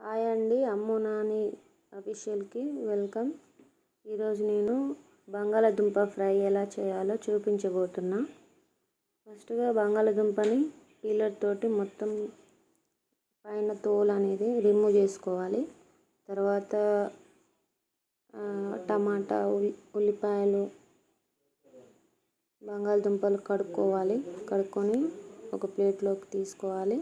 Hi అండి అమ్ము Nani అఫీషియల్కి welcome. ఈరోజు నేను బంగాళదుంప ఫ్రై ఎలా చేయాలో చూపించబోతున్నా. ఫస్ట్గా బంగాళదుంపని పీలర్ తోటి మొత్తం పైన తోలు అనేది రిమూవ్ చేసుకోవాలి. తర్వాత టమాటా ఉల్లిపాయలు బంగాళదుంపలు కడుక్కోవాలి. కడుక్కొని ఒక ప్లేట్లోకి తీసుకోవాలి.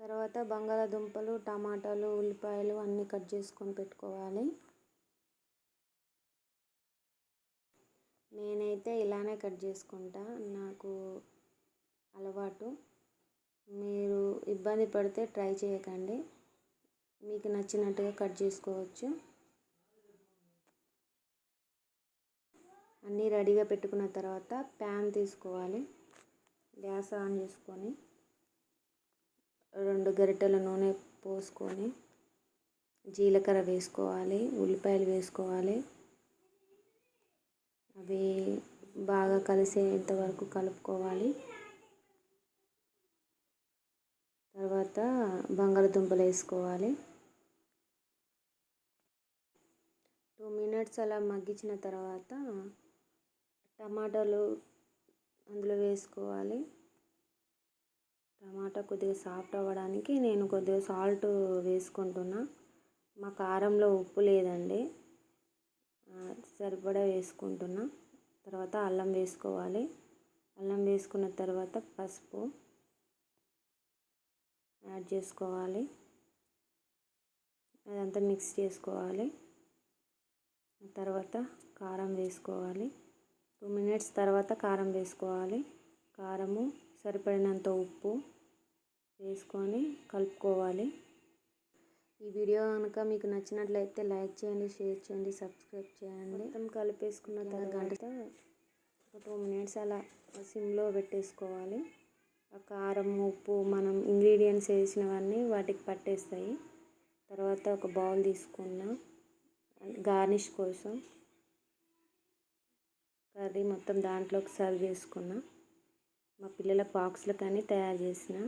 తర్వాత బంగాళాదుంపలు టమాటాలు ఉల్లిపాయలు అన్నీ కట్ చేసుకొని పెట్టుకోవాలి. నేనైతే ఇలానే కట్ చేసుకుంటా. నాకు అలవాటు. మీరు ఇబ్బంది పడితే ట్రై చేయకండి. మీకు నచ్చినట్టుగా కట్ చేసుకోవచ్చు. అన్నీ రెడీగా పెట్టుకున్న తర్వాత ప్యాన్ తీసుకోవాలి. గ్యాస్ ఆన్ చేసుకొని. రెండు గరిటెల నూనె పోసుకొని జీలకర్ర వేసుకోవాలి ఉల్లిపాయలు వేసుకోవాలి. అవి బాగా కలిసేంత వరకు కలుపుకోవాలి. తర్వాత బంగాళదుంపలు వేసుకోవాలి. టూ మినిట్స్ అలా మగ్గించిన తర్వాత టమాటాలు అందులో వేసుకోవాలి. టమాటా కొద్దిగా సాఫ్ట్ అవ్వడానికి నేను కొద్దిగా సాల్ట్ వేసుకుంటున్నా. మా కారంలో ఉప్పు లేదండి. సరిపడా వేసుకుంటున్నా. తర్వాత అల్లం వేసుకోవాలి. అల్లం వేసుకున్న తర్వాత పసుపు యాడ్ చేసుకోవాలి. అదంతా మిక్స్ చేసుకోవాలి. తర్వాత కారం వేసుకోవాలి. టూ మినిట్స్ తర్వాత కారం వేసుకోవాలి. కారము సరిపడినంత ఉప్పు వేసుకొని కలుపుకోవాలి. ఈ వీడియో కనుక మీకు నచ్చినట్లయితే లైక్ చేయండి షేర్ చేయండి సబ్స్క్రైబ్ చేయండి. మొత్తం కలిపేసుకున్న తర్వాత ఒక టూ మినిట్స్ అలా సిమ్లో పెట్టేసుకోవాలి. ఆ కారం ఉప్పు మనం ఇంగ్రీడియంట్స్ వేసినవన్నీ వాటికి పట్టేస్తాయి. తర్వాత ఒక బౌల్ తీసుకున్నా గార్నిష్ కోసం కర్రీ మొత్తం దాంట్లోకి సర్వ్ చేసుకున్నా. మా పిల్లల బాక్స్లు కానీ తయారు చేసిన